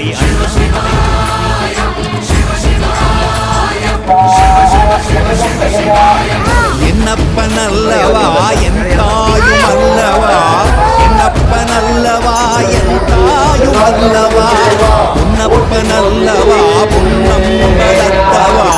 அடி என்னப்ப நல்லவா? என் தாயும் அல்லவா? என்னப்ப நல்லவா? என் தாயும் அல்லவா? உன்னப்ப நல்லவா? புன்னம் வளர்த்தவா?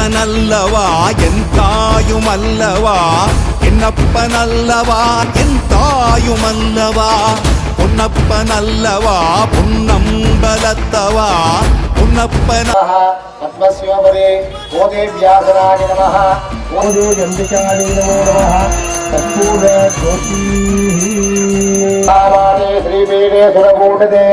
என்னப்பனல்லவா? என் தாயும் அல்லவா என்னப்பனல்லவா? என் தாயும் அல்லவா பொன்னப்பனல்லவா? பொன்னம்பலத்தவா? பொன்னப்பன பத்மசியோபரே ஓதே வியாசராய நம ஓதே கம்பிகாரி நமோ நம கற்பூர ஜோதி ஸ்ரீபீடே சுரகூடதே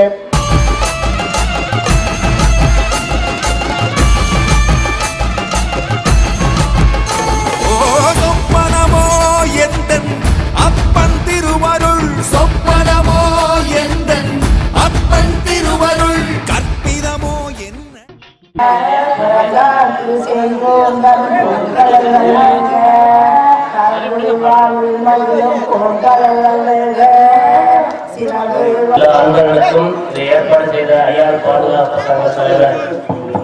அன்பர்களுக்கும் இதை ஏற்பாடு செய்த ஐயார் பாதுகாப்பு சங்க தலைவர்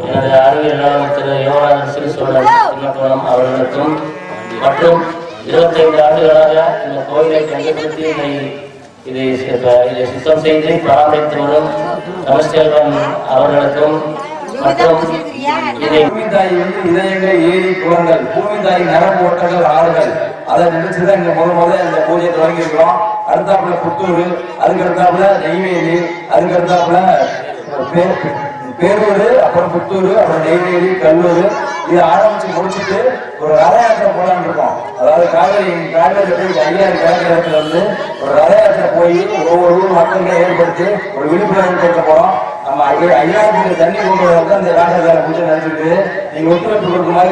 எனது அறிவியலாளர் திரு யோகானந்த் சிறுசோழன் சின்னத்தோலம் அவர்களுக்கும் மற்றும் இருபத்தைந்து ஆண்டுகளாக இந்த கோயிலை கண்டுபிடித்து இதை இதை இதை சுத்தம் செய்து பராமரித்து வரும் தமிழ்ச்செல்வன் அவர்களுக்கும் பூமித்தாய் வந்து இதயங்கள் ஏரி போங்கள். பூமித்தாய் நரம்பு ஓட்டங்கள் ஆறுகள். அதை நினைச்சுதான் இங்க முதல் முதல்ல இந்த பூஜையை தொடங்கி இருக்கிறோம் அடுத்தாப்புல புத்தூர் அதுக்கு அடுத்தாப்புல நெய்வேலி அதுக்கு அடுத்தாப்புல பேரூர் அப்புறம் புத்தூர் அப்புறம் நெய்வேலி கல்லூர். இதை ஆரம்பிச்சு முடிச்சுட்டு ஒரு ரத யாத்திரை போலான்னு இருக்கோம். அதாவது காவேரி காவேரி போய் ஐயாயிரம் கிழக்கு வந்து ஒரு ரத யாத்திரை போய் ஒவ்வொரு ஊர் மக்கள்கிட்ட ஏற்படுத்தி ஒரு விழிப்புணர்வு ஏற்படுத்த போறோம். ஆமா ஐயா தண்ணி கொண்டு வரதான் இந்த ராசா வேலை பிடிச்ச நினைச்சிருக்கு நீங்க ஒத்துழைப்பு கொடுக்குமாறு